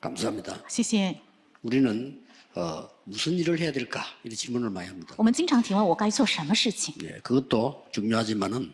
감사합니다. 谢谢。 우리는 어, 무슨 일을 해야 될까 이런 질문을 많이 합니다. 我们经常提问我该做什么事情， 예, 그것도 중요하지만은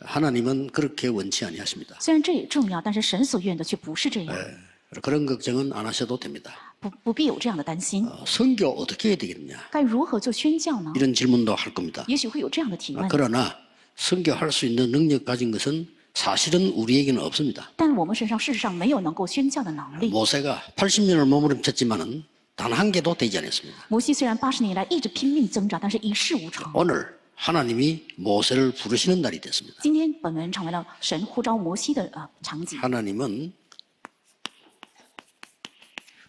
하나님은 그렇게 원치 아니하십니다. 虽然这也重要，但是神所愿的却不是这样， 예, 그런 걱정은 안 하셔도 됩니다. 不不必有这样的担心。 어, 선교 어떻게 해야 되겠느냐 该如何做宣教呢？ 이런 질문도 할 겁니다. 也许会有这样的提 아, 问， 그러나 선교할 수 있는 능력 가진 것은 사실은 우리에게는 없습니다. 但我们身上事实上没有能够宣教的能力。 모세가 80년을 머무름쳤지만은 단 한 개도 되지 않았습니다. 摩西虽然八十年来一直拼命挣扎，但是一事无成。 오늘 하나님이 모세를 부르시는 날이 됐습니다. 今天本文成为了神呼召摩西的呃场景， 하나님은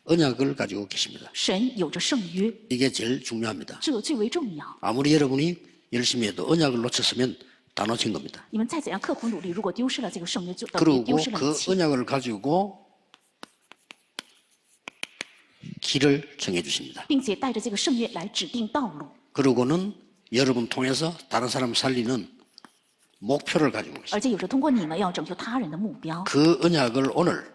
언약을 가지고 계십니다. 神有着圣约， 이게 제일 중요합니다. 这最为重要。 아무리 여러분이 열심히 해도 언약을 놓쳤으면 다 놓친 겁니다. 你们再怎样刻苦努力，如果丢失了这个圣约，就等于 그리고 丢失了 그 一切。 언약을 가지고 길을 정해 주십니다. 并且带着这个圣约来指定道路， 그리고는 여러분 통해서 다른 사람 살리는 목표를 가지고 계십니다. 而且有着通过你们要拯救他人的目标， 그 언약을 오늘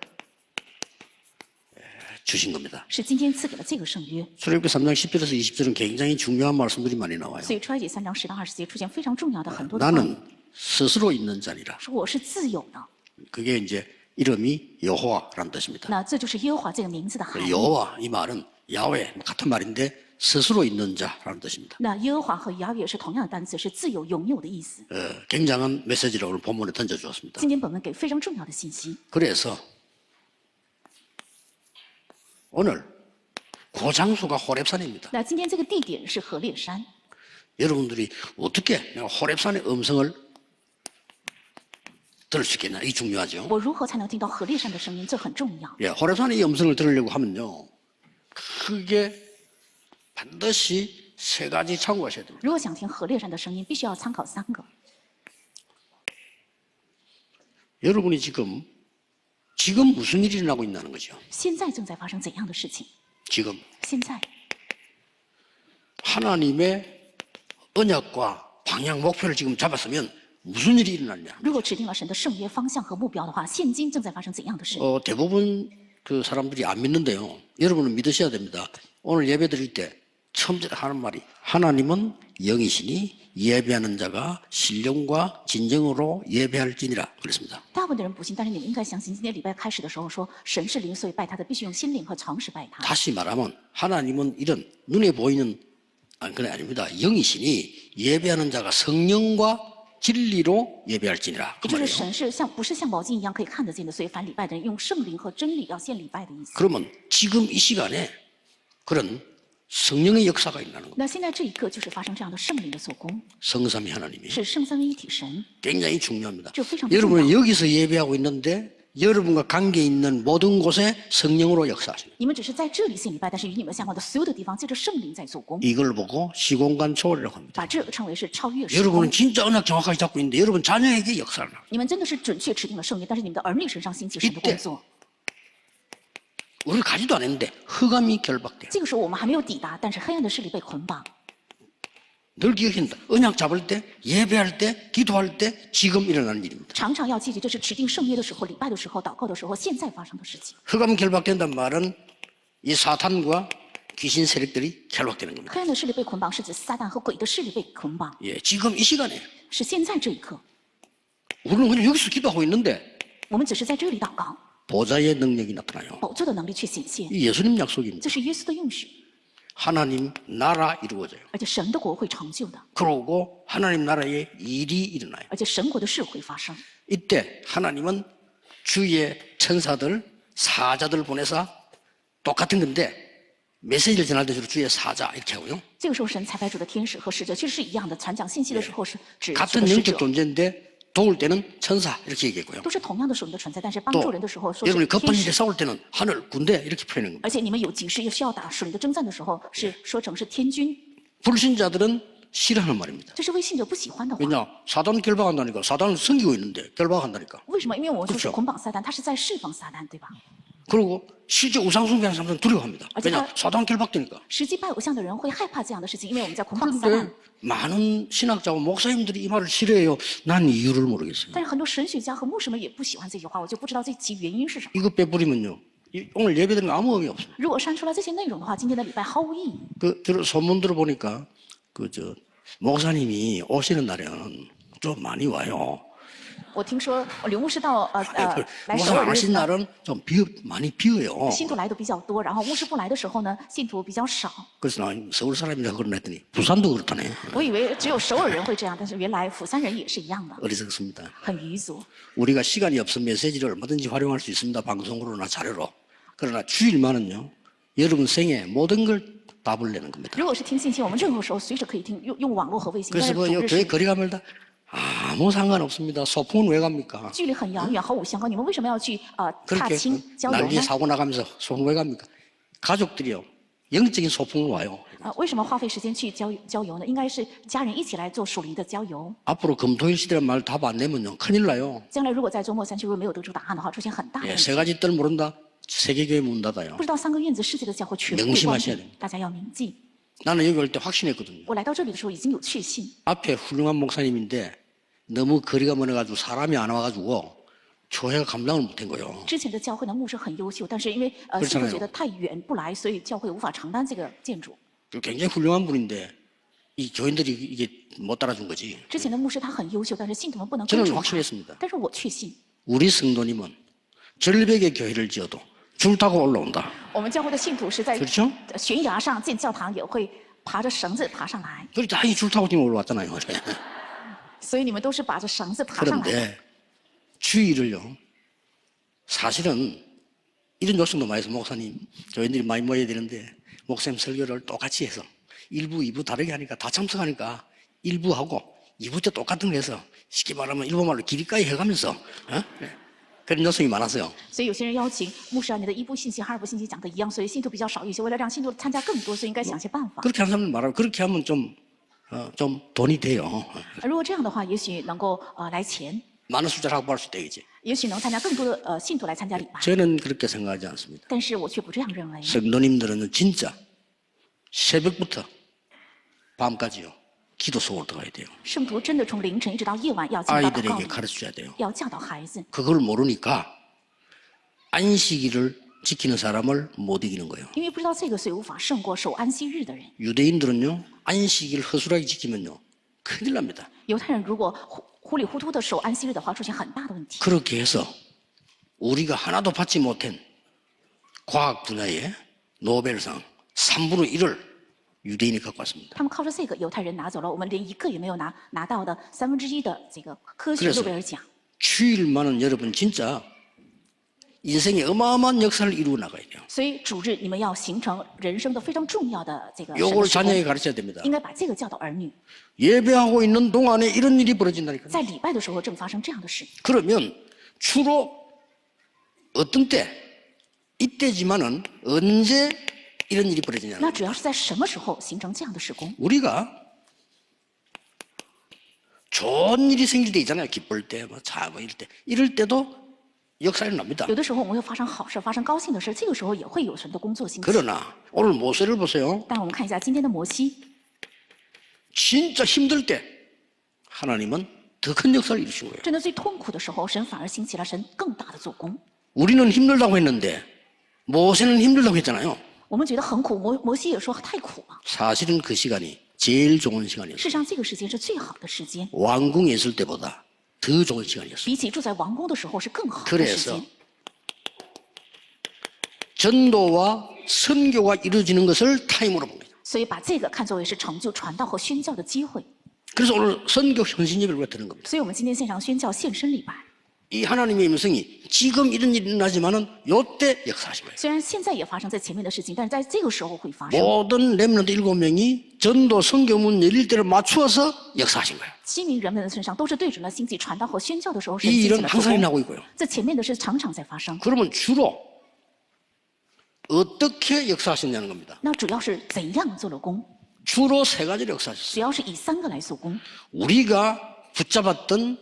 주신 겁니다. 是今天赐给了这个圣约。 출애굽기 3장 10절에서 20절은 굉장히 중요한 말씀들이 많이 나와요. 所以出埃及三章十到二十节出现非常重要的很多的话语， 나는 스스로 있는 자니라. 说我是自由的。 그게 이제 이름이 여호와라는 뜻입니다. 那这就是耶和华这个名字的含义。 여호와 이 말은 야훼 같은 말인데 스스로 있는 자라는 뜻입니다. 那耶和华和雅也是同样的单词，是自由拥有的意思。 어, 굉장한 메시지를 오늘 본문에 던져주었습니다. 今天本文给非常重要的信息， 그래서 오늘 그 장소가 호렙산입니다. 那今天这个地点是河烈山。 여러분들이 어떻게 내가 호렙산의 음성을 들을 수 있겠냐? 이 중요하죠. 我如何才能听到河烈山的声音？这很重要。 예, 호렙산의 이 음성을 들으려고 하면요. 크게 반드시 세 가지 참고하셔야 됩니다. 如果想听河烈山的声音，必须要参考三个。 여러분이 지금 지금 무슨 일이 일어나고 있다는 거죠. 现在正在发生怎样的事情？ 지금 现在 하나님의 언약과 방향 목표를 지금 잡았으면 무슨 일이 일어났냐? 如果指定了神的圣约方向和目标的话，现今正在发生怎样的事？ 어, 대부분 그 사람들이 안 믿는데요. 여러분은 믿으셔야 됩니다. 오늘 예배 드릴 때 처음부터 하는 말이 하나님은 영이시니 예배하는 자가 신령과 진정으로 예배할지니라 그랬습니다. 大部分的人不信，但是你们应该相信，今天礼拜开始的时候说神是灵，所以拜他的必须用心灵和诚实拜他。 다시 말하면 하나님은 이런 눈에 보이는 아니 그게 아닙니다. 영이시니 예배하는 자가 성령과 진리로 예배할지니라. 그 也就是 말이에요. 神是像不是像毛巾一样可以看得见的，所以凡礼拜的人用圣灵和真理要献礼拜的意思。 그러면 지금 이 시간에 그런 성령의 역사가 있다는 겁니다. 那现在这一刻就是发生这样的圣灵的做工， 성삼위 하나님이 是圣三位一体神。 굉장히 중요합니다. 저非常 여러분은 여기서 예배하고 있는데 여러분과 관계 있는 모든 곳에 성령으로 역사하시는 你们只是在这里献礼拜，但是与你们相关的所有的地方，借着圣灵在做工， 이걸 보고 시공간 초월이라고 합니다. 把这个称为是超越时空 여러분은 。 진짜 언약 정확하게 잡고 있는데 여러분 자녀에게 역사를 나. 你们真的是准确持定了圣约，但是你们的儿女身上兴起神的工作。 우리 가지도 않았는데 흑암이 결박돼. 这个时候我们还没有抵达，但是黑暗的势力被捆绑。 늘 기억한다. 언약 잡을 때, 예배할 때, 기도할 때 지금 일어나는 일입니다. 常常要记住，这是持定圣约的时候、礼拜的时候、祷告的时候，现在发生的事情。 흑암 결박된다는 말은 이 사탄과 귀신 세력들이 결박되는 겁니다. 黑暗的势力被捆绑，是指撒旦和鬼的势力被捆绑， 예, 지금 이 시간에 是现在这一刻。 우리는 그냥 여기서 기도하고 있는데 我们只是在这里祷告， 보좌의 능력이 나타나요. 宝座的能力却显现， 이 예수님 약속입니다. 这是耶稣的应许， 하나님 나라 이루어져요. 而且神的国会成就的， 그러고 하나님 나라의 일이 일어나요. 而且神国的事会发生。 이때 하나님은 주의 천사들, 사자들 보내서 똑같은 건데 메시지를 전할 때 주로 주의 사자 이렇게 하고요. 这个时候，神才派出的天使和使者其实是一样的，传讲信息的时候是指这 같은 个使 영적 者， 존재인데 도울 때는 천사 이렇게 얘기했고요. 都是同样的属灵的存在，但是帮 또 助人的时候说是 여러분이 급한 天 일에 使。 싸울 때는 하늘 군대 이렇게 표현하는 겁니다. 而且你们有急事又需要打属灵的征战的时候，是说成是天军， 불신자들은 싫어하는 말입니다. 这是为信者不喜欢的话。 왜냐? 사단 결박한다니까. 사단을 섬기고 있는데 결박한다니까. 为什么？因为我们说是 그렇죠 捆绑撒旦，他是在释放撒旦，对吧？ 그리고 실제 우상 숭배하는 사람들은 두려워합니다. 아, 왜냐? 제가- 사단 결박되니까. 实际拜偶像的人会害怕这样的事情，因为我们在捆绑撒旦 그런데 。 많은 신학자와 목사님들이 이 말을 싫어해요. 난 이유를 모르겠어요. 但是很多神学家和牧师们也不喜欢这句话，我就不知道这其原因是什么。 이거 빼버리면요. 이- 오늘 예배드리는 거 아무 의미 없습니다. 如果删除了这些内容的话，今天的礼拜毫无意义。 그 들어 소문 들어보니까 그 저 목사님이 오시는 날에는 좀 많이 와요. 我听说刘牧师到呃呃 그 来首 목사 尔的日子 오신 呢， 날은 좀 비어 많이 비어요. 信徒来的比较多，然后牧师不来的时候呢，信徒比较少。 그래서 나 서울 사람이라 그러나 했더니 부산도 그렇다네. 我以为只有首尔人会这样，但是原来釜山人也是一样的， 어리석습니다. 很愚俗。 우리가 시간이 없으면 메시지를 얼마든지 활용할 수 있습니다. 방송으로나 자료로. 그러나 주일만은요. 여러분 생에 모든 걸 답을 내는 겁니다. 如果是听信息，我们任何时候随时可以听，用用网络和卫星。但 그래서 是 뭐 主 요 日 교회 是 거리가 멀다. 아무 상관없습니다. 소풍은 왜 갑니까? 距离很遥远，毫无相关。你们为什么要去呃踏 그렇게 青郊游 날개 呢？ 사고 나가면서 소풍 왜 갑니까? 가족들이요. 영적인 소풍을 와요. 啊，为什么花费时间去郊郊游呢？应该是家人一起来做属灵的郊游。 앞으로 금토일 시대란 말 답 안 내면요. 큰일 나요. 将来如果在周末三七日没有得出答案的话，出现很大的 예, 问题。 세 가지 뜰 모른다. 세계교회 문 닫아요. 不知道三个院子世界的教会全部 명심하 关 셔야 闭 됩니다 ，大家要铭记。 나는 여기 올 때 확신했거든요. 我来到这里的时候已经有确信， 앞에 훌륭한 목사님인데 너무 거리가 멀어가지고 사람이 안 와가지고 교회가 감당을 못한 거예요. 之前的教会的牧师很优秀，但是因为呃 그렇잖아요 信徒觉得太远不来，所以教会无法承担这个建筑。 굉장히 훌륭한 분인데 이 교인들이 이게 못 따라준 거지. 之前的牧师他很优秀，但是信徒们不能 저는 跟住他。 확신했습니다. 但是我确信， 우리 성도님은 절벽의 교회를 지어도 줄 타고 올라온다. 我们教会的信徒是在 그렇죠? 悬崖上建教堂，也会爬着绳子爬上来。 그렇게 다이줄 타고 지금 올라왔잖아요. 所以你们都是把着绳子爬上来的。 그런데 주의를요. 사실은 이런 요청도 많이 해서 목사님 교인들이 많이 모여야 되는데 목사님 설교를 똑같이 해서 1부, 2부 다르게 하니까 다 참석하니까 1부하고 2부 때 똑같은 거 해서 쉽게 말하면 일본 말로 길이까지 해가면서 어? 네. 그런 요청이 많았어요. 所以有些人邀请牧师啊，你的一部信息和二部信息讲的一样，所以信徒比较少一些。为了让信徒参加更多，所以应该想些办法。 그렇게 하는 사람들 말하면 그렇게 하면 좀, 어, 좀 돈이 돼요. 如果这样的话，也许能够呃来钱， 많은 숫자를 확보할 수 있다겠지. 也许能参加更多的呃信徒来参加礼拜。 저는 그렇게 생각하지 않습니다. 但是我却不这样认为。 성도님들은 진짜 새벽부터 밤까지요. 기도 속으로 들어가야 돼요. 圣徒真的从凌晨一直到夜晚要进到祷告 아이들에게 里， 가르쳐 줘야 돼요. 要教导孩子。 그걸 모르니까 안식일을 지키는 사람을 못 이기는 거예요. 因为不知道这个，所以无法胜过守安息日的人。 유대인들은요, 안식일 허술하게 지키면요, 큰일 납니다. 犹太人如果糊糊里糊涂的守安息日的话，出现很大的问题。 그렇게 해서 우리가 하나도 받지 못한 과학 분야의 노벨상 3분의 1을 유대인이 갖고 왔습니다. 他们靠着这个，犹太人拿走了我们连一个也没有拿拿到的三分之一的这个科学 그래서 诺贝尔奖。 주일만은 여러분 진짜 인생의 어마어마한 역사를 이루어 나가야 돼요. 所以主日你们要形成人生的非常重要的这个神的 요걸 时光 자녀에게 가르쳐야 됩니다. 应该把这个教导儿女。 예배하고 있는 동안에 이런 일이 벌어진다니까요. 在礼拜的时候正发生这样的事， 그러면 주로 어떤 때 이때지만은 언제 이런 일이 벌어지냐? 那主要是在什么时候形成这样的事工？ 우리가 좋은 일이 생길 때 있잖아요. 기쁠 때, 뭐, 자, 뭐, 이럴 때. 이럴 때도 역사에 납니다. 有的时候我们会发生好事，发生高兴的事，这个时候也会有神的工作兴起。 그러나 오늘 모세를 보세요. 但我们看一下今天的摩西， 진짜 힘들 때 하나님은 더 큰 역사를 이루신 거예요. 真的最痛苦的时候，神反而兴起了神更大的做工。 우리는 힘들다고 했는데 모세는 힘들다고 했잖아요. 我们觉得很苦，摩摩西也说太苦了。 사실은 그 시간이 제일 좋은 시간이었어요. 事实上，这个时间是最好的时间， 왕궁에 있을 때보다 더 좋은 시간이었어요. 比起住在王宫的时候是更好的时 그래서 间。 전도와 선교가 이루어지는 것을 타임으로 봅니다. 所以把这个看作为是成就传道和宣教的机会。 그래서 오늘 선교 현신 예배를 우리가 드는 겁니다. 所以我们今天线上宣教献身礼拜。 이 하나님의 음성이 지금 이런 일이 일어나지만은 요때 역사하신 거예요. 虽然现在也发生在前面的事情，但是在这个时候会发生。 모든 렘넌트 일곱 명이 전도 선교문 열릴 때를 맞추어서 역사하신 거예요. 七名人们的身上都是对准了兴起传道和宣教的时候，神 이 兴起 일은 了做 항상 工。 일어나고 있고요. 这前面的是常常在发生。 그러면 주로 어떻게 역사하셨냐는 겁니다. 那主要是怎样做了工？ 주로 세 가지를 역사하셨어요. 主要是以三个来做工， 우리가 붙잡았던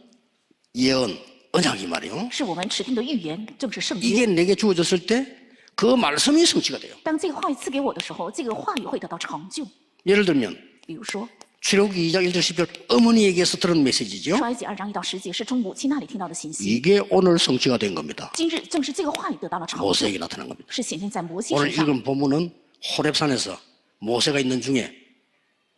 예언, 언약이 말이요. 是我们持定的预言，正是圣约。 이게 내게 주어졌을 때 그 말씀이 성취가 돼요. 当这个话语赐给我的时候，这个话语会得到成就。 예를 들면 比如说， 출애굽기 2장 1절 10절 어머니에게서 들은 메시지죠. 出埃及二章一到十节是从母亲那里听到的信息， 이게 오늘 성취가 된 겁니다. 今日正是这个话语得到了成就， 모세에게 나타난 겁니다. 是显现在摩西 오늘 身上。 읽은 본문은 호렙산에서 모세가 있는 중에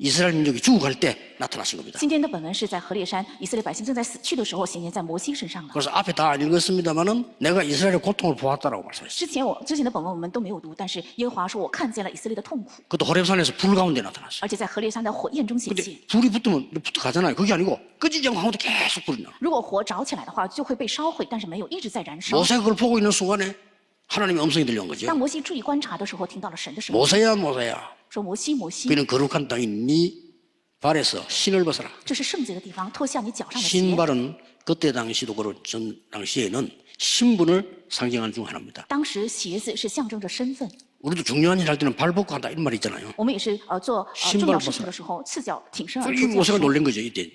이스라엘 민족이 죽어갈 때 나타나신 겁니다. 今天的本文是在何烈山，以色列百姓正在死去的时候显现在摩西身上的。 그래서 앞에 다 안 읽었습니다만은 내가 이스라엘의 고통을 보았다라고 말씀했어요. 之前我之前的本文我们都没有读，但是耶和华说我看见了以色列的痛苦， 그것도 호렙산에서 불 가운데 나타났어요. 而且在何烈山的火焰中显 근데 现。 불이 붙으면 붙어 가잖아요. 그게 아니고 끄지지 않고 가운데 계속 불이 나. 如果火着起来的话，就会被烧毁，但是没有一直在燃烧。 모세가 그걸 보고 있는 순간에 하나님의 음성이 들려온 거죠. 当摩西注意观察的时候，听到了神的声音， 모세야 모세야 说：“摩西，摩西， 그는 거룩한 땅이 네 발에서 신을 벗어라. 신발은 그때 당시도 그렇 전 당시에는 신분을 상징하는 중 하나입니다. 우리도 중요한 일 할 때는 발 벗고 한다 이런 말이 있잖아요. 신발 벗어라. 놀란 거죠 이때.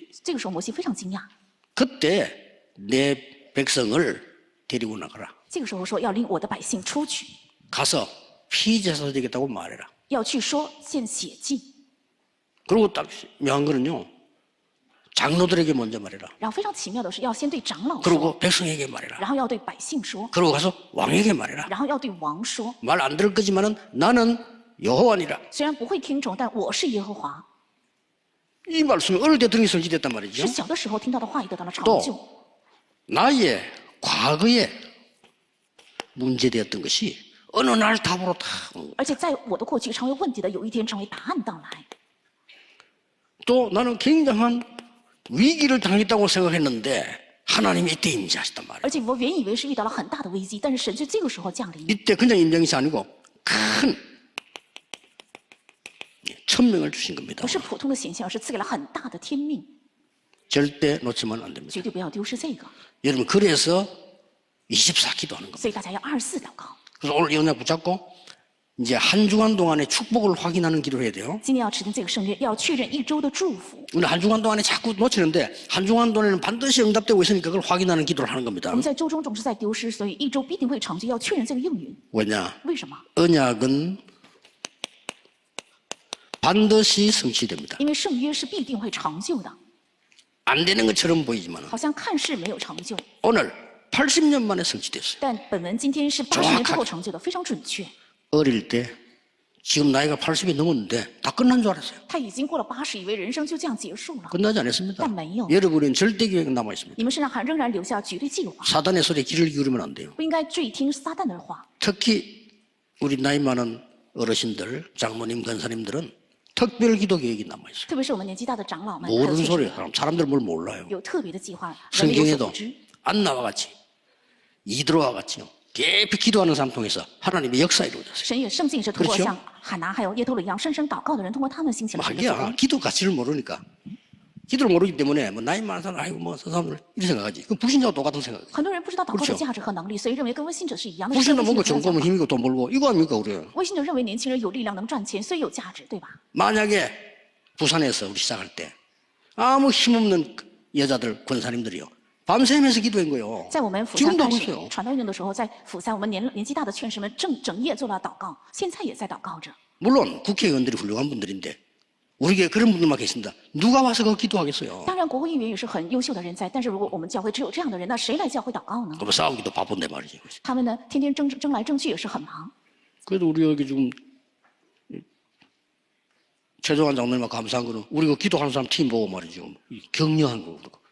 그때 내 백성을 데리고 나가라. 가서 피제사 되겠다고 말해라. 要去说献血祭。 그리고 딱 묘한 거는요. 장로들에게 먼저 말해라. 然后非常奇妙的是，要先对长老说， 그리고 백성에게 말해라. 然后要对百姓说， 그리고 가서 왕에게 말해라. 然后要对王说。 말 안 들을 거지만은 나는 여호와니라. 虽然不会听从，但我是耶和华。 이 말씀이 어릴 때 들이 설치됐단 말이죠. 是小的时候听到的话语得到了成 또 就。 나의 과거에 문제되었던 것이 어느 날 답으로 다 온 거예요. 而且在我的过去成为问题的，有一天成为答案到来。 또 나는 굉장한 위기를 당했다고 생각했는데 하나님이 이때 임재하셨단 말이에요. 而且我原以为是遇到了很大的危机，但是神在这个时候降临， 이때 그냥 임재한 것이 아니고 큰 천명을 주신 겁니다. 不是普通的显现，而是赐给了很大的天命， 절대 놓치면 안 됩니다. 绝对不要丢失这个。 여러분 그래서 24 기도하는 겁니다. 所以大家要二十四祷告。 그래서 오늘 이 언약 붙잡고 이제 한 주간 동안의 축복을 확인하는 기도를 해야 돼요. 今天要持定这个圣约，要确认一周的祝福。 근데 한 주간 동안에 자꾸 놓치는데 한 주간 동안에는 반드시 응답되고 있으니까 그걸 확인하는 기도를 하는 겁니다. 我们在周中总是在丢失，所以一周必定会成就，要确认这个应允。 왜냐? 为什么？ 언약은 반드시 성취됩니다. 因为圣约是必定会成就的， 안 되는 것처럼 보이지만 好像看似没有成就， 오늘 80년 만에 성취됐어요. 但本文今天是八十年之后成就的，非常准确。 어릴 때 지금 나이가 80이 넘었는데 다 끝난 줄 알았어요. 他已经过了八十，以为人生就这样结束了。 끝나지 않았습니다. 난没有. 여러분은 절대 계획 남아 있습니다. 你们身上还仍然留下绝对计划， 사단의 소리에 귀를 기울이면 안 돼요. 不应该注听撒旦的话。 특히 우리 나이 많은 어르신들, 장모님, 권사님들은 특별 기도 계획이 남아 있어요. 特别是我们年纪大的长老们，还有 모르는 信徒 소리예요. 사람. 사람들 뭘 몰라요. 有特别的计划，人们有所 성경에도 不知。 안나와 같이 이드로와 같이요. 깊이 기도하는 사람 통해서 하나님의 역사 이루어졌어요. 그렇죠? 기도 가치를 모르니까 기도를 모르기 때문에 뭐 나이 많은 사람 아이고 뭐저 사람들 이렇게 생각하지. 그 불신자와 똑같은 생각. 그렇죠? 불신은 뭔가 정보면 힘이고 돈 벌고 이거 아닙니까 우리는. 만약에 부산에서 우리 시작할 때 아무 힘없는 여자들 권사님들이요. 밤새면서 기도한 거예요. 在我们釜山 지금도 开 하고 始 있어요. 传道运动的时候，在釜山，我们年年纪大的劝士们正整夜做了祷告，现在也在祷告着。 물론 국회의원들이 훌륭한 분들인데 우리 교회 그런 분들만 계신다. 누가 와서 그 기도하겠어요? 当然，国会议员也是很优秀的人才，但是如果我们教会只有这样的人，那谁来教会祷告呢？ 그럼 싸우기도 바쁜데 말이지. 他们呢，天天争争来争去，也是很忙。 그래도 우리 여기 지금 최종환 장로님과 감사한 거는 우리가 기도하는 사람 팀 보고 말이죠. 이 격려한 거 뭐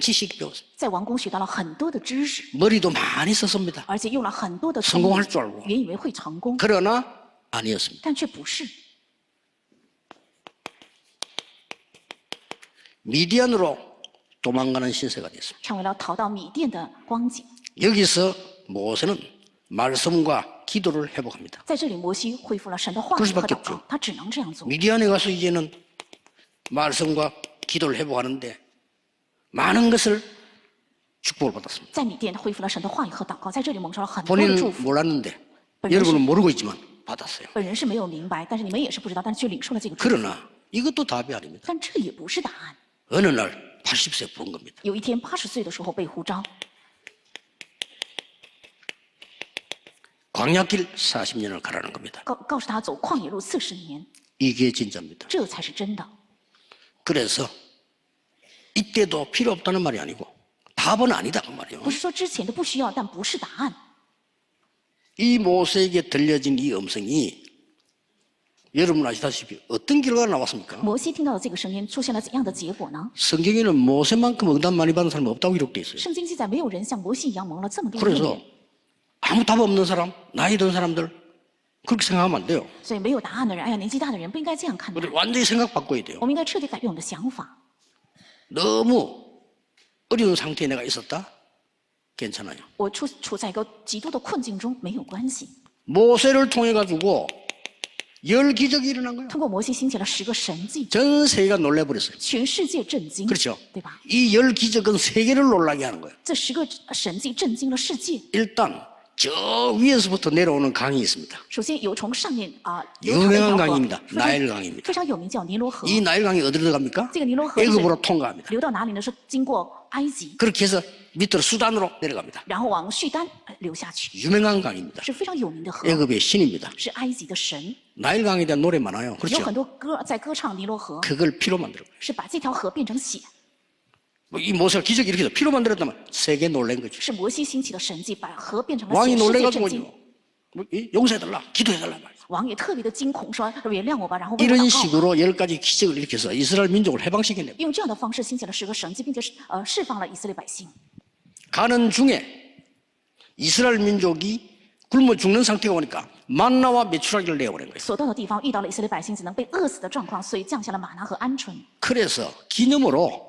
지식 배웠습니다. 在王宫学到了很多的知识， 머리도 많이 썼습니다. 而且用了很多的聪 성공할 明 줄 알고. 原以为会成功， 그러나 아니었습니다. 但却不是。 미디안으로 도망가는 신세가 됐습니다. 成为了逃到米甸的光景。 여기서 모세는 말씀과 기도를 회복합니다. 在这里，摩西恢复了神的话 그럴 语和 수밖에 祷告 없죠 ，他只能这样做。 미디안에 가서 이제는 말씀과 기도를 회복하는데 많은 것을 축복을 받았습니다. 在米甸恢复了神的话语和祷告，在这里蒙受了很多的 본인은 祝福。 몰랐는데本人 여러분은 是 모르고 있지만 받았어요. 本人是没有明白，但是你们也是不知道，但是却领受了这个祝福。 그러나 이것도 답이 아닙니다. 但这也不是答案。 어느 날 80세 부른 겁니다. 有一天，八十岁的时候被呼召， 광야길 40년을 가라는 겁니다. 告告诉他走旷野路四十年， 이게 진짜입니다. 这才是真的。 그래서 이때도 필요 없다는 말이 아니고 답은 아니다 그 말이에요. 不是说之前的不需要，但不是答案。 이 모세에게 들려진 이 음성이 여러분 아시다시피 어떤 결과가 나왔습니까? 摩西听到的这个声音出现了怎样的结果呢？ 성경에는 모세만큼 응답 많이 받은 사람이 없다고 기록돼 있어요. 圣经记载，没有人像摩西一样蒙了这么多的应 그래서 允， 아무 답 없는 사람, 나이 든 사람들 그렇게 생각하면 안 돼요. 所以没有答案的人，哎呀，年纪大的人不应该这样看待 우리 。 완전히 생각 바꿔야 돼요. 我们应该彻底改变我们的想法。 너무 어려운 상태에 내가 있었다? 괜찮아요. 我处处在一个极度的困境中没有关系。 모세를 통해 가지고 열 기적이 일어난 거예요. 通过摩西兴起了十个神迹， 전 세계가 놀래버렸어요. 全世界震惊， 그렇죠. 对吧？ 이 열 기적은 세계를 놀라게 하는 거예요. 这十个神迹震惊了世界。 일단 저 위에서부터 내려오는 강이 있습니다. 首先有从上面啊流淌的一 유명한 条河 강입니다. ，非常 나일 강입니다. 非常有名，叫尼罗河。 이 나일 강이 어디로 들어갑니까? 这个尼罗河是 애굽으로 통과합니다. 流到哪里呢？是经过埃及， 그렇게 해서 밑으로 수단으로 내려갑니다. 然后往叙丹呃流下去， 유명한 강입니다. 是非常有名的河， 애굽의 신입니다. 是埃及的神。 나일 강에 대한 노래 많아요. 有 그렇죠? 很多歌在歌唱尼罗河， 그걸 피로 만들어. 是把这条河变成血， 뭐 이 모세가 기적이 이렇게 해서 피로 만들었다면 세계 놀란 거죠. 是摩西兴起的神迹，把河变成了 왕이 血，世界震 놀래가지고 惊。 뭐, 이 용서해달라, 기도해달라 말이야. 王也特别的惊恐，说原谅我吧，然后为我 이런 祷告吧。 식으로 열 가지 기적을 일으켜서 이스라엘 민족을 해방시켰네. 用这样的方式兴起了十个神迹，并且是呃释放了以色列百姓。 가는 중에 이스라엘 민족이 굶어 죽는 상태가 오니까 만나와 메추라기를 내어보낸 거예요. 所到的地方遇到了以色列百姓只能被饿死的状况，所以降下了玛拿和鹌鹑。 그래서 기념으로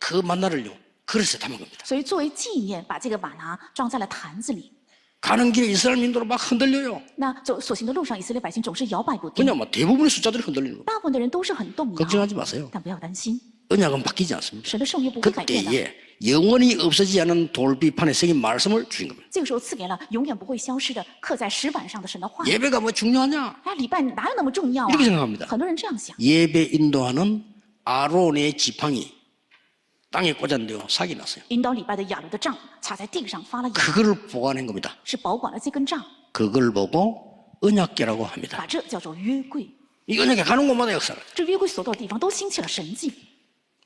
그 만나를요 그릇에 담은 겁니다. 所以作为纪念，把这个玛拿装在了坛子里。 가는 길에 이스라엘 민족은 막 흔들려요. 那走所行的路上，以色列百姓总是摇摆不定， 그냥 뭐 대부분의 숫자들이 흔들리는 거예요. 大部分的人都是很动摇。 걱정하지 마세요. 但不要担心， 언약은 바뀌지 않습니다. 神的圣约不会改变的。 그때에 영원히 없어지지 않은 돌비판에 새긴 말씀을 주신 겁니다. 这个时候赐给了永远不会消失的刻在石板上的神的话。 예배가 뭐 중요하냐? 哎，礼拜哪有那么重要啊 이렇게생각합니다 ？很多人这样想。 예배 인도하는 아론의 지팡이 땅에 꽂았는데요. 사기 났어요. 引导礼拜的亚伦的杖插在地上发了芽， 그거를 보관한 겁니다. 是保管了这根杖， 그걸 보고 언약계라고 합니다. 把这叫做约柜。 이 언약계 가는 곳마다 역사가 这约柜所到的地方都兴起了神迹，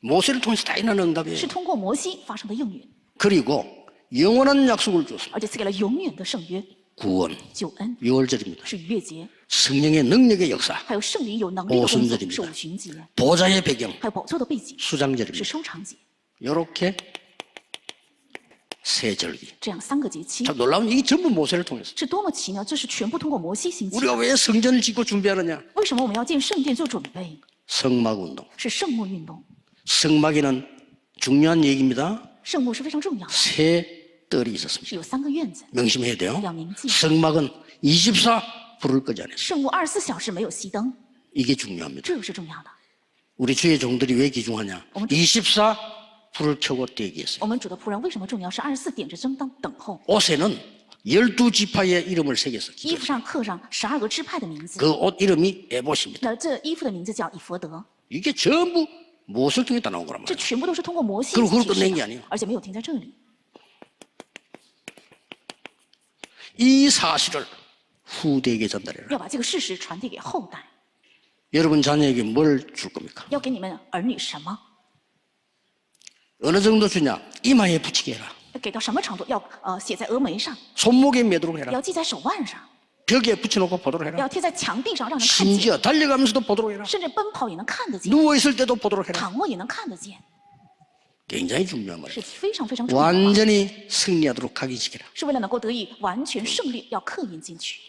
모세를 통해서 다 일어나는 응답이에요. 是通过摩西发生的应允， 그리고 영원한 약속을 줬습니다. 而且赐给了永远的圣约 구원, 救恩， 유월절입니다. 是逾越节， 성령의 능력의 역사, 还有圣灵有能力的工作 오순절입니다 是五旬节， 보좌의 배경, 还有宝座的背景是 수장절입니다. 收场节， 이렇게 세 절기. 참 놀라운 이게 전부 모세를 통해서. 우리가 왜 성전을 짓고 준비하느냐? 성막 운동. 성막에는 중요한 얘기입니다. 세 뜰이 있었습니다. 명심해야 돼요. 성막은 24 불을 끄지 않았어요. 이게 중요합니다. 우리 주의 종들이 왜 기중하냐? 24 불을 켜고 대기했어요. 我们主的仆人为什么重要？是二十四点着灯当等候， 옷에는 12지파의 이름을 새겼어. 衣服上刻上十二个支派的名字。 그 옷 이름이 에봇입니다. 那这衣服的名字叫以佛德， 이게 전부 무엇을 통해 다 나온 거란 这 말이에요. 全部都是通过摩西 그리고그걸 启示 끝낸게 的 아니에요 ，而且没有停在这里。 이 사실을 후대에게 전달해라. 要把这个事实传递给后代， 여러분 자녀에게 뭘 줄 겁니까? 要给你们儿女什么？ 어느 정도 주냐? 이마에 붙이게 해라. 要给到什么程度？要呃写在峨眉上， 손목에 매도록 해라. 要系在手腕上， 벽에 붙여놓고 보도록 해라. 要贴在墙壁上，让人看见， 심지어 달려가면서도 보도록 해라. 甚至奔跑也能看得见， 누워있을 때도 보도록 해라. 躺卧也能看得见， 굉장히 중요한 말이에요. 是非常非常重要的。 완전히 승리하도록 각인시켜라. 是为了能够得以完全胜利，要刻印进去。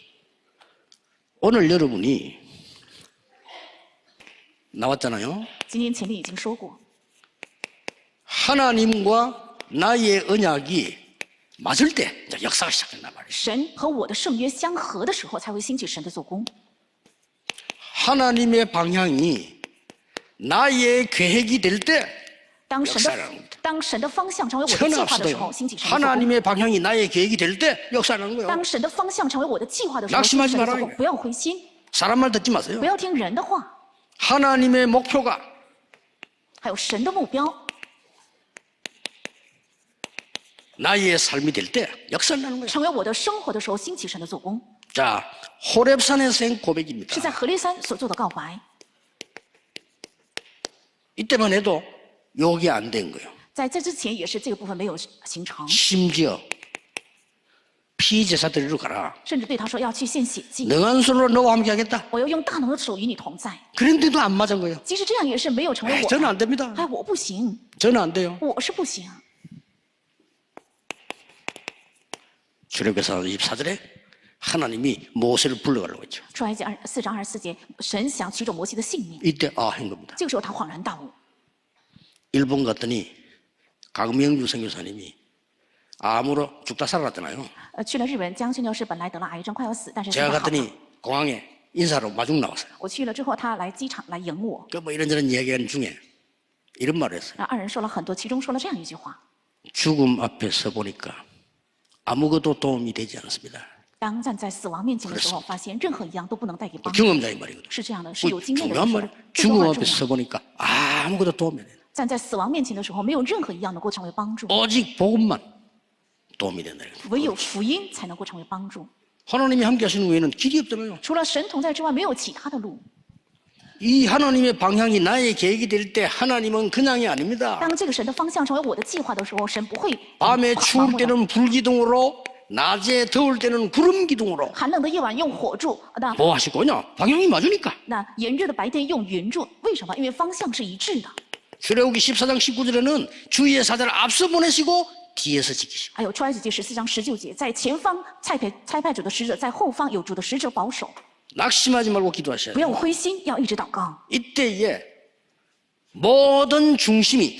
오늘 여러분이 나왔잖아요. 今天前面已经说过， 하나님과 나의 언약이 맞을 때 이제 역사가 시작된단 말이에요. 神和我的圣约相合的时候，才会兴起神的做工。 하나님의 방향이 나의 계획이 될 때 当神 역사를 的 합니다. 当神的方向成为我的计划的时 천합시다요. 候，兴起神的做工。 하나님의 방향이 나의 계획이 될 때 역사하는 거예요. 当神的方向成为我的计划的时候， 낙심하지 兴起神的做 말아요 工不要灰心， 사람 말 듣지 마세요. 不要听人的话， 하나님의 목표가 还有神的目标， 나의 삶이 될 때 역사하는 거예요. 成为我的生活的时候，兴起神的做工， 자, 호랩산에서 한 고백입니다. 是在何烈山所做的告白。 이때만 해도 욕이 안 된 거예요. 在这之前也是这个部分没有形成， 심지어 피제사 드리러 가라. 甚至对他说要去献血祭， 능한 손으로 너와 함께 하겠다. 我要用大能的手与你同在。 그런데도 안 맞은 거예요. 即使这样也是没有成为 에이, 我 저는 的， 안 됩니다. 哎，我不行， 저는 안 돼요. 我是不行。 출 애굽에서 24절에 하나님이 모세를 불러가려고 했죠. 出埃及二四章二十四节，神想取走摩西的性命， 이때 아 한 겁니다. 这个时候他恍然大悟。 일본 갔더니 강명주 선교사님이 암으로 죽다 살아났잖아요. 呃，去了日本，江宣教士本来得了癌症，快要死，但是现 제가 在好了。 갔더니 공항에 인사로 마중 나왔어요. 我去了之后，他来机场来迎我， 그 뭐 이런저런 이야기하는 중에 이런 말을 했어요. 那二人说了很多，其中说了这样一句话： 죽음 앞에 서 보니까 아무것도 도움이 되지 않습니다. 当站在死亡面前的时候，发现任何一样都不能带给帮助。 경험자의 말이거든요. 是这样的，是 그 有经验的 중요한 人说 말이 的。这句 죽음 话 앞에 重 서 要。 보니까 아무것도 도움이 안 돼요. 站在死亡面前的时候，没有任何一样能够成为帮助， 오직 복음만 도움이 된다. 唯有福音才能够成为帮助。 하나님이 함께 하시는 외에는 길이 없잖아요. 除了神同在之外，没有其他的路。 이 하나님의 방향이 나의 계획이 될 때 하나님은 그냥이 아닙니다. 当这个神的方向成为我的计划的时候，神不会 밤에 忙 추울 不了 때는 불기둥으로 낮에 더울 때는 구름 기둥으로 寒冷的夜晚用火柱，那 뭐 하시고냐? 방향이 맞으니까. 那炎热的白天用云柱，为什么？因为方向是一致的。 출애굽기 14장 19절에는 주의 사자를 앞서 보내시고 뒤에서 지키시고 还有出埃及记十四章十九节，在前方差派差派主的使者，在后方有主的使者保守， 낙심하지 말고 기도하셔야 不 돼요. 要灰心，要一直祷告。 이때에 모든 중심이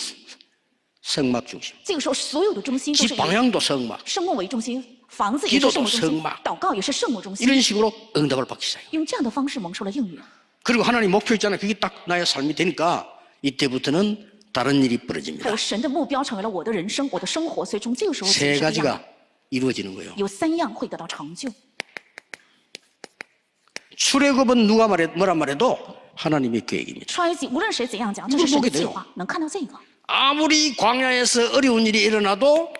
성막 중심. 这个时候，所有的中心都 집 是以 방향도 성막. 圣幕为中心，房子也是圣幕中 기도도 心 성막 ，祷告也是圣幕中心， 이런 식으로 응답을 받기 시작해요. 用这样的方式蒙受了应允。 그리고 하나님 목표 있잖아요. 그게 딱 나의 삶이 되니까 이때부터는 다른 일이 还 벌어집니다. 有神的目标成为了我的人生，我的生活，所以从这个时候起 세 是不一样的 가지가 이루어지는 거예요. 有三样会得到成就。 출애굽은 누가 말해 뭐란 말해도 하나님의 계획입니다. 出埃及无论谁怎样讲，那 그걸 是神 보게 的 돼요 计划，能看到这个。 아무리 광야에서 어려운 일이 일어나도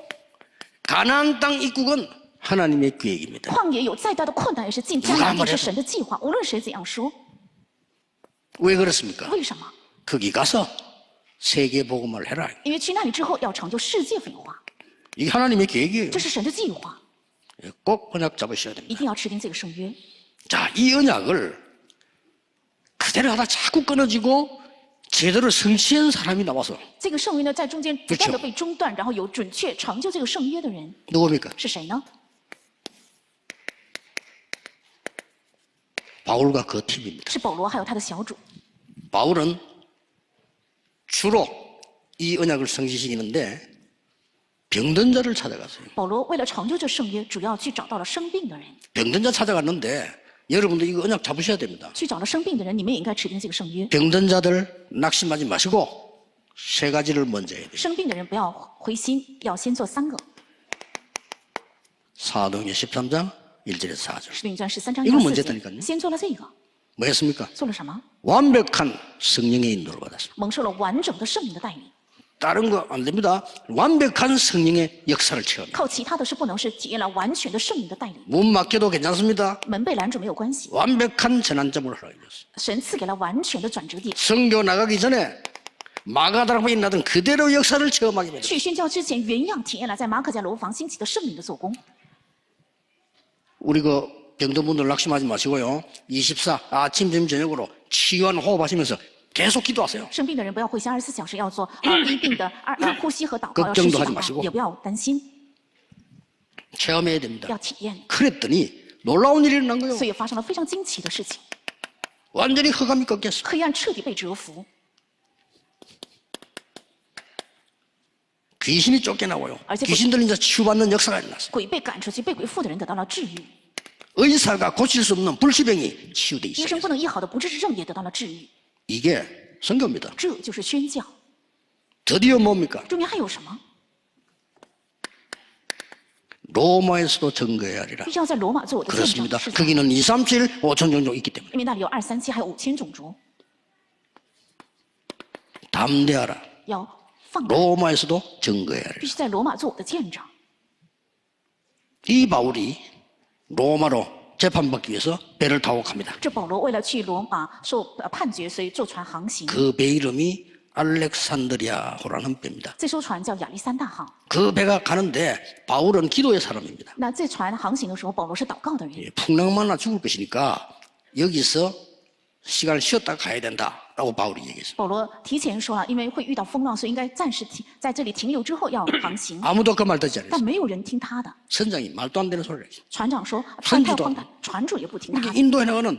가나안 땅 입국은 하나님의 계획입니다. 旷野有再大的困难，也是进迦南地是神的计划。无论谁怎样说， 왜 그렇습니까? 为什么？ 거기 가서 세계 복음을 해라. 因为去那里之后要成就世界福音化， 이게 하나님의 계획이에요. 这是神的计划， 꼭 언약 잡으셔야 一 됩니다. 定要持定这个圣约。 자, 이 언약을 그대로 하다 자꾸 끊어지고 제대로 성취한 사람이 나와서 这个圣约呢，在中间不断的 그렇죠 被中断，然后有准确成就这个圣约的人 누굽니까? 是谁呢？ 바울과 그 팀입니다. 是保罗还有他的小组。 바울은 주로 이 언약을 성취시키는데 병든 자를 찾아갔어요. 保罗为了成就这圣约，主要去找到了生病的人， 병든 자 찾아갔는데 여러분도 이거 언약 잡으셔야 됩니다. 去找了生病的人，你们也应该持定这个圣约。 병든 자들 낙심하지 마시고 세 가지를 먼저 해야 돼요. 生病的人不要灰心，要先做三个。 사도행전 13장 1절에서 4절. 使徒行传十三章 이걸 一 먼저 四 했다니까요 节，先做了这个， 뭐였습니까? 做了什么？ 완벽한 성령의 인도를 받았습니다. 蒙受了完整的圣灵的带领。 다른 거 안 됩니다. 완벽한 성령의 역사를 체험해요. 靠其他的是不能是体验了完全的圣灵的带领。 문 막혀도 괜찮습니다. 门被拦住没有关系， 완벽한 전환점을 하라 이랬어요. 神赐给了完全的转折点。 성교 나가기 전에 마가다락방에 나던 그대로 역사를 체험하게 됩니다. 去宣教之前，原样体验了在马可家楼房兴起的圣灵的做工。 우리 그 병든 분들 낙심하지 마시고요. 24 아침 점심 저녁으로 치유하는 호흡하시면서 계속 기도하세요. 生病的人不要灰心，二十四小时要做啊医病的二呃呼吸和祷告，要 걱정도 持续 하지 祷 마시고 告，也不要担心， 체험해야 됩니다. 要体验。 그랬더니 놀라운 일이 일어난 거예요. 所以发生了非常惊奇的事情， 완전히 흑암이 꺾였어. 黑暗彻底被折服， 귀신이 쫓겨나고요. 아, 이제 귀신들 이제 치유받는 역사가 일어났어요. 鬼被赶出去，被鬼附的人得到了治愈， 의사가 고칠 수 없는 불치병이 치유돼 医 있어요. 生不能医好的不治之症也得到了治愈。 이게 선교입니다. 这就是宣教。 드디어 뭡니까? 中间还有什么？ 로마에서도 증거해야 하리라. 必须要在罗马做我的见证 그렇습니다. 。是的， 거기는 2, 3, 7, 5천 종족 있기 때문에 因为那里有二三七，还有五千种族， 담대하라. 要放胆， 로마에서도 증거해야 하리라. 必须在罗马做我的见证。 이 바울이 로마로 재판받기 위해서 배를 타고 갑니다. 这保罗为了去罗马受呃判决，所以坐船航行。 그 배 이름이 알렉산드리아호라는 배입니다. 这艘船叫亚历山大号。 그 배가 가는데 바울은 기도의 사람입니다. 那这船航行的时候，保罗是祷告的人。 예, 풍랑만나 죽을 것이니까 여기서 시간을 쉬었다 가야 된다라고 바울이 얘기했어요. 保罗提前说了，因为会遇到风浪，所以应该暂时停在这里停留之后要航行。 아무도 그 말 듣지 但 않았어요. 没有人听他的。 선장이 말도 안 되는 소리를 했어요. 船长说他 선지도 太荒诞，船主也不听他 그러니까 的。 인도에 나가는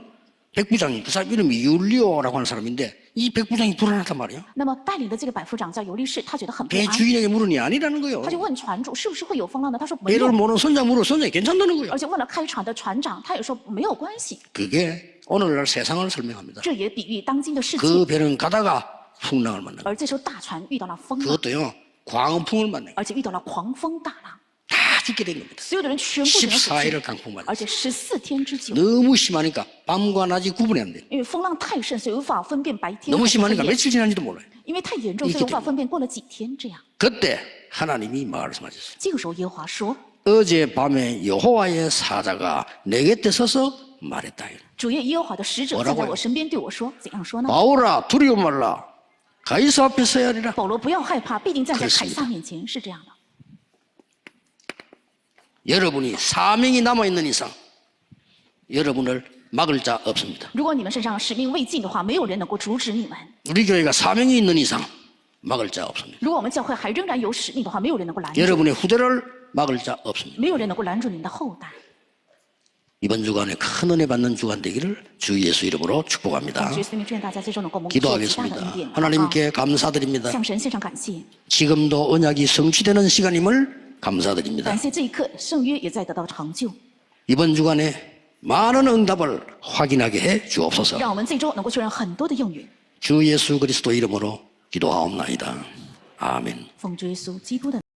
백부장이 그 사람 이름이 율리오라고 하는 사람인데 이 백부장이 불안하단 말이에요. 那么带领的这个百夫长叫尤利士，他觉得很不 배 安， 주인에게 물으니 아니라는 거예요. 他就问船主是不是会有风浪呢？他说没 배를 有， 모르는 선장 물어 선장이 괜찮다는 거예요. 而且问了开船的船长，他也说没有关系。 그게 오늘날 세상을 설명합니다. 这也比喻当今的世界。 그 배는 가다가 풍랑을 만나고 而这艘大船遇到了风浪， 그것도요 광풍을 만나고 而且遇到了狂风大浪， 다 죽게 된 겁니다. 所有的人全部全都死 14일을 去， 강풍 맞았어요. 而且十四天之久。 너무 심하니까 밤과 낮이 구분이 안 돼요. 因为风浪太盛，所以无法分辨白天 너무 还是 심하니까 黑夜。 며칠 지난지도 몰라요. 因为太严重，所以无法分辨过了几天这样。 그때 하나님이 말씀하셨어요. 这个时候，耶和华说 어제 밤에 여호와의 사자가 내 곁에 서서 말했다. ：“主耶耶和华的使者 뭐라고요 站在我身边，对我说，怎样说呢？ 바울아 두려워 말라. 가이사 앞에 서야 하리라. 保罗不要害怕，必定站在 그렇습니다 凯撒面前。”是这样的。 여러분이 사명이 남아 있는 이상 여러분을 막을 자 없습니다. 如果你们身上使命未尽的话，没有人能够阻止你们； 우리 교회가 사명이 있는 이상 막을 자 없습니다. 如果我们教会还仍然有使命的话，没有人能够拦住， 여러분의 후대를 막을 자 없습니다. 没有人能够拦住你们的后代。 이번 주간에 큰 은혜 받는 주간 되기를 주 예수 이름으로 축복합니다. 主耶稣名，祝愿大家这周能够蒙受极大的 기도하겠습니다. 恩典。 하나님께 감사드립니다. 向神献上感谢， 지금도 언약이 성취되는 시간임을 감사드립니다. 感谢这一刻圣约也在得到长就， 이번 주간에 많은 응답을 확인하게 해 주옵소서. 让我们这周能够确认很多的应允。 주 예수 그리스도 이름으로 기도하옵나이다. 아멘. 奉主耶稣基督的。